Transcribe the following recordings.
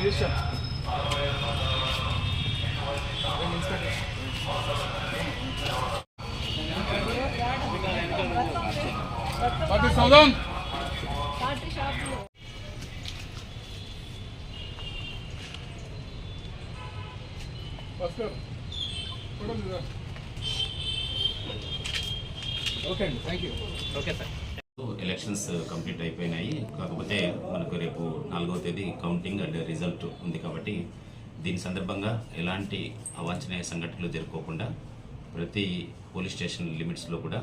Register party సౌదం. Okay అండి. Thank you okay sir. Elections complete uh, అయిపోయినాయి. కాకపోతే మనకు రేపు నాలుగవ తేదీ కౌంటింగ్ అండ్ రిజల్ట్ ఉంది కాబట్టి దీని సందర్భంగా ఎలాంటి అవాంఛనీయ సంఘటనలు జరుపుకోకుండా ప్రతి పోలీస్ స్టేషన్ లిమిట్స్లో కూడా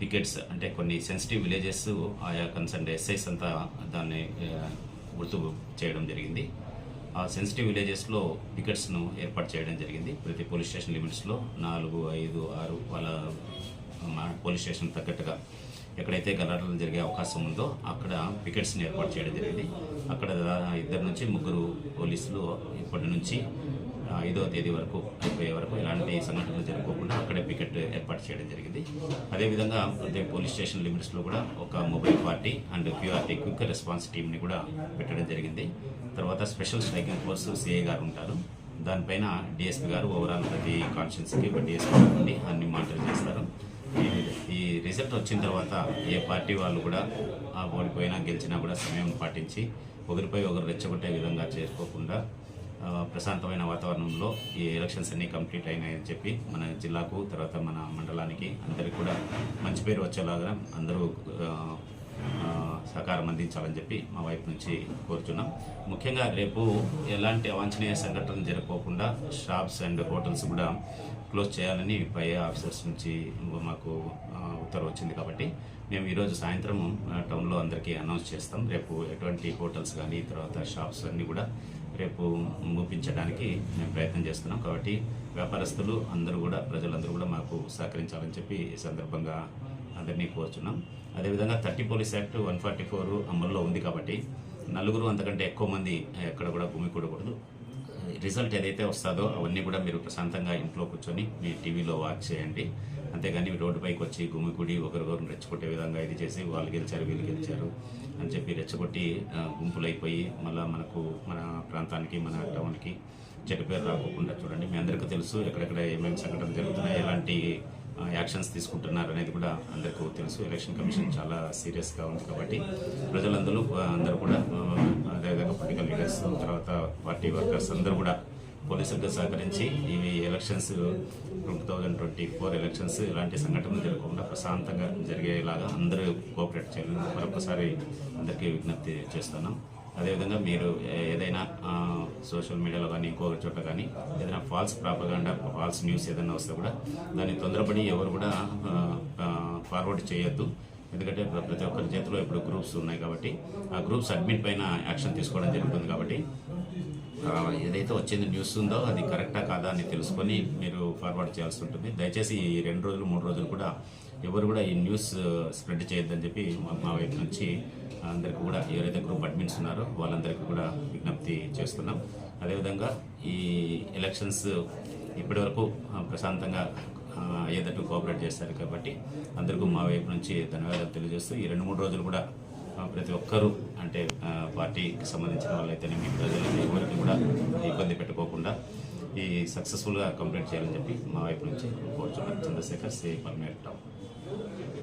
పికెట్స్ అంటే కొన్ని సెన్సిటివ్ విలేజెస్ ఆయా కన్సర్న్ ఎస్ఐస్ అంతా దాన్ని uh, గుర్తు చేయడం జరిగింది. ఆ సెన్సిటివ్ విలేజెస్లో పికెట్స్ను ఏర్పాటు చేయడం జరిగింది. ప్రతి పోలీస్ స్టేషన్ లిమిట్స్లో నాలుగు ఐదు ఆరు వాళ్ళ పోలీస్ స్టేషన్ తగ్గట్టుగా ఎక్కడైతే గలాటలు జరిగే అవకాశం ఉందో అక్కడ పికెట్స్ని ఏర్పాటు చేయడం జరిగింది. అక్కడ ఇద్దరు నుంచి ముగ్గురు పోలీసులు ఇప్పటి నుంచి ఐదవ తేదీ వరకు అయిపోయే వరకు ఎలాంటి సంఘటనలు జరగకుండా అక్కడే పికెట్ ఏర్పాటు చేయడం జరిగింది. అదేవిధంగా ప్రతి పోలీస్ స్టేషన్ లిమిట్స్లో కూడా ఒక mobile party and QRT quick response టీమ్ని కూడా పెట్టడం జరిగింది. తర్వాత స్పెషల్ స్ట్రైకింగ్ ఫోర్స్ సిఐ గారు ఉంటారు. దానిపైన డిఎస్పీ గారు ఓవరాల్ ప్రతి కాన్షియన్స్కి డిఎస్పీ గారు అన్ని మానిటర్ చేస్తారు. ఈ- రిజల్ట్ వచ్చిన తర్వాత ఏ పార్టీ వాళ్ళు కూడా ఆ ఓడిపోయినా గెలిచినా కూడా సమయం పాటించి ఒకరిపై ఒకరు రెచ్చగొట్టే విధంగా చేసుకోకుండా ప్రశాంతమైన వాతావరణంలో ఈ ఎలక్షన్స్ అన్నీ కంప్లీట్ అయినాయని చెప్పి మన జిల్లాకు తర్వాత మన మండలానికి అందరికి కూడా మంచి పేరు వచ్చేలాగా అందరూ సహకారం అందించాలని చెప్పి మా వైపు నుంచి కోరుచున్నాం. ముఖ్యంగా రేపు ఎలాంటి అవాంఛనీయ సంఘటనలు జరగకోకుండా షాప్స్ అండ్ హోటల్స్ కూడా క్లోజ్ చేయాలని పై ఆఫీసర్స్ నుంచి మాకు ఉత్తర్వు వచ్చింది కాబట్టి మేము ఈరోజు సాయంత్రం టౌన్లో అందరికీ అనౌన్స్ చేస్తాం. రేపు ఎటువంటి హోటల్స్ కానీ తర్వాత షాప్స్ అన్నీ కూడా రేపు మూపించడానికి మేము ప్రయత్నం చేస్తున్నాం. కాబట్టి వ్యాపారస్తులు అందరూ కూడా ప్రజలందరూ కూడా మాకు సహకరించాలని చెప్పి ఈ సందర్భంగా అందరినీ కోరుచున్నాం అదేవిధంగా thirty police act one forty four అమల్లో ఉంది కాబట్టి నలుగురు అంతకంటే ఎక్కువ మంది ఎక్కడ కూడా భూమి కూడకూడదు. రిజల్ట్ ఏదైతే వస్తుందో అవన్నీ కూడా మీరు ప్రశాంతంగా ఇంట్లో కూర్చొని మీ టీవీలో వాచ్ చేయండి. అంతేగాని రోడ్డుపైకి వచ్చి గుమికూడి ఒకరికొకరు రెచ్చగొట్టే విధంగా ఇది చేసి వాళ్ళు గెలిచారు వీళ్ళు గెలిచారు అని చెప్పి రెచ్చగొట్టి గుంపులు గుంపులైపోయి మళ్ళీ మనకు మన ప్రాంతానికి మన టౌన్కి చెడ్డ పేరు రాకుండా చూడండి. మీ అందరికీ తెలుసు ఎక్కడెక్కడ ఏమేమి సంఘటనలు జరుగుతున్నాయి ఎలాంటి యాక్షన్స్ తీసుకుంటున్నారు అనేది కూడా అందరికీ తెలుసు. ఎలక్షన్ కమిషన్ చాలా సీరియస్గా ఉంది కాబట్టి ప్రజలందరూ అందరూ కూడా అదేవిధంగా పొలిటికల్ లీడర్స్ తర్వాత పార్టీ వర్కర్స్ అందరూ కూడా పోలీసులకు సహకరించి ఇవి elections two thousand twenty four elections ఇలాంటి సంఘటనలు జరగకుండా ప్రశాంతంగా జరిగేలాగా అందరూ కోఆపరేట్ చేయాలని మరొకసారి అందరికీ విజ్ఞప్తి చేస్తున్నాం. అదేవిధంగా మీరు ఏదైనా సోషల్ మీడియాలో కానీ ఇంకొక చోట కానీ ఏదైనా ఫాల్స్ ప్రాపగాండా ఫాల్స్ న్యూస్ ఏదైనా వస్తే కూడా దాన్ని తొందరపడి ఎవరు కూడా ఫార్వర్డ్ చేయొద్దు. ఎందుకంటే ప్రతి ఒక్కరి చేతిలో ఇప్పుడు గ్రూప్స్ ఉన్నాయి కాబట్టి ఆ గ్రూప్స్ అడ్మిట్ పైన యాక్షన్ తీసుకోవడం జరుగుతుంది కాబట్టి ఏదైతే వచ్చింది న్యూస్ ఉందో అది కరెక్టా కాదా అని తెలుసుకొని మీరు ఫార్వర్డ్ చేయాల్సి ఉంటుంది. దయచేసి ఈ రెండు రోజులు మూడు రోజులు కూడా ఎవరు కూడా ఈ న్యూస్ స్ప్రెడ్ చేయొద్దని చెప్పి మా వైపు నుంచి అందరికీ కూడా ఎవరైతే గ్రూప్ అడ్మిన్స్ ఉన్నారో వాళ్ళందరికీ కూడా విజ్ఞప్తి చేస్తున్నాం. అదేవిధంగా ఈ ఎలక్షన్స్ ఇప్పటివరకు వరకు ప్రశాంతంగా అయ్యేటట్టు కోఆపరేట్ చేస్తారు కాబట్టి అందరికీ మా వైపు నుంచి ధన్యవాదాలు తెలియజేస్తూ ఈ రెండు మూడు రోజులు కూడా ప్రతి ఒక్కరూ అంటే పార్టీకి సంబంధించిన వాళ్ళైతేనేమి ప్రజలకి ఎవరికి కూడా ఇబ్బంది పెట్టుకోకుండా ఈ సక్సెస్ఫుల్గా కంప్లీట్ చేయాలని చెప్పి మా వైపు నుంచి కోరుచున్నాను చంద్రశేఖర్ శ్రీ పర్మనెంట్